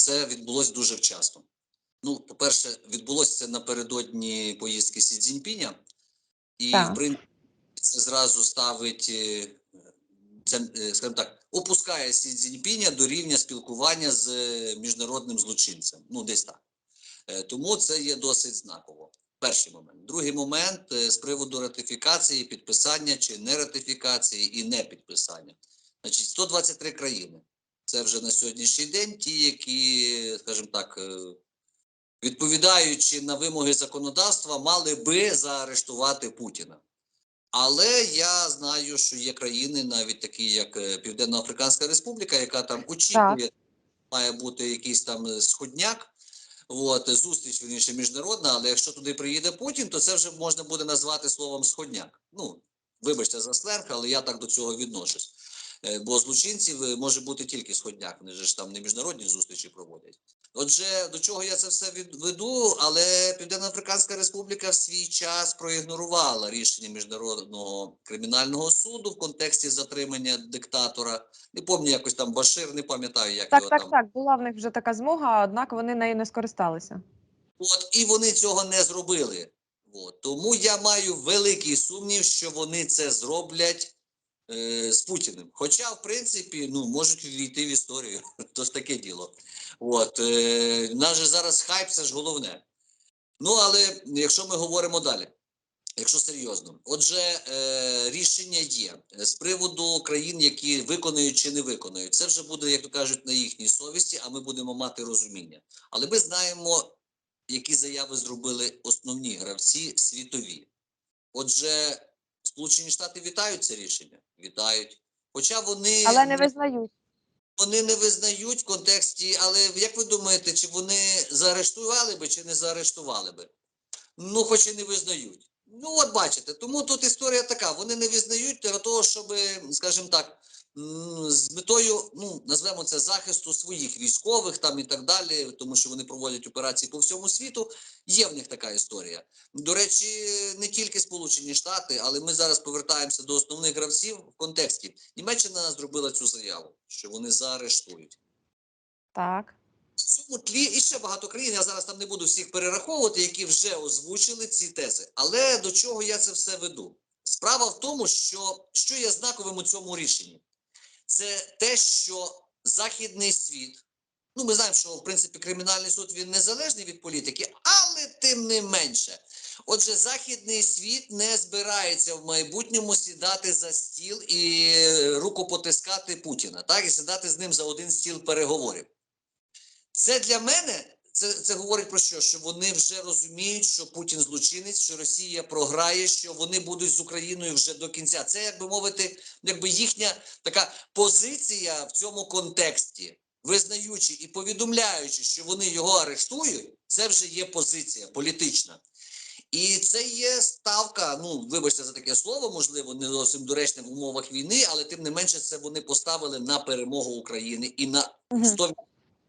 це відбулося дуже вчасно. Ну, по-перше, відбулося це напередодні поїздки Сі Цзіньпіня, і, Так. в принципі, це зразу ставить, е, це, е, скажімо так, опускає Сі Цзіньпіня до рівня спілкування з е, міжнародним злочинцем. Ну, десь так. Тому це є досить знаково. Перший момент. Другий момент з приводу ратифікації, підписання чи не ратифікації і не підписання. Значить, 123 країни. Це вже на сьогоднішній день ті, які, скажімо так, е, відповідаючи на вимоги законодавства, мали би заарештувати Путіна. Але я знаю, що є країни, навіть такі, як е, Південно-Африканська Республіка, яка там очікує, має бути якийсь там е, сходняк. От, зустріч вірніше міжнародна, але якщо туди приїде Путін, то це вже можна буде назвати словом сходняк. Ну, вибачте за сленг, але я так до цього відношусь. Е, Бо злочинців е, може бути тільки сходняк, вони ж там не міжнародні зустрічі проводять. Отже, до чого я це все відведу, але Південно-Африканська Республіка в свій час проігнорувала рішення міжнародного кримінального суду в контексті затримання диктатора. Не пам'ятаю, якось там Башир, не пам'ятаю, як Так, його так, там. так. Була в них вже така змога, однак вони нею не скористалися. От і вони цього не зробили. От. Тому я маю великий сумнів, що вони це зроблять е, з Путіним. Хоча, в принципі, ну можуть війти в історію. То ж таке діло. От е, нас же зараз хайп, це ж головне. Ну але якщо ми говоримо далі. Якщо серйозно, отже, е, рішення є з приводу країн, які виконують чи не виконують. Це вже буде, як то кажуть, на їхній совісті, а ми будемо мати розуміння. Але ми знаємо, які заяви зробили основні гравці світові. Отже, Сполучені Штати вітають це рішення, вітають. Хоча вони Але не визнають. вони не визнають в контексті, але як ви думаєте, чи вони заарештували би, чи не заарештували би? Ну, хоч і не визнають. Ну, от бачите, тому тут історія така: вони не визнають для того, щоб, скажімо так, з метою, ну, назвемо це захисту своїх військових там і так далі, тому що вони проводять операції по всьому світу. Є в них така історія. До речі, не тільки Сполучені Штати, але ми зараз повертаємося до основних гравців в контексті. Німеччина зробила цю заяву, що вони заарештують. Так. В цьому тлі і ще багато країн. Я зараз там не буду всіх перераховувати, які вже озвучили ці тези. Але до чого я це все веду? Справа в тому, що що є знаковим у цьому рішенні, це те, що західний світ. Ну, ми знаємо, що в принципі кримінальний суд він незалежний від політики, але тим не менше. Отже, західний світ не збирається в майбутньому сідати за стіл і рукопотискати Путіна, так і сідати з ним за один стіл переговорів. Це для мене це, це говорить про що? Що вони вже розуміють, що Путін злочинець, що Росія програє, що вони будуть з Україною вже до кінця. Це, як би мовити, якби їхня така позиція в цьому контексті, визнаючи і повідомляючи, що вони його арештують, це вже є позиція політична. І це є ставка. Ну, вибачте за таке слово, можливо, не зовсім доречне в умовах війни, але тим не менше, це вони поставили на перемогу України і на Мгм. 100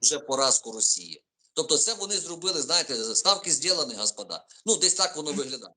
вже поразку Росії. Тобто, це вони зробили, знаєте, ставки зділені, господа. Ну, десь так воно виглядає.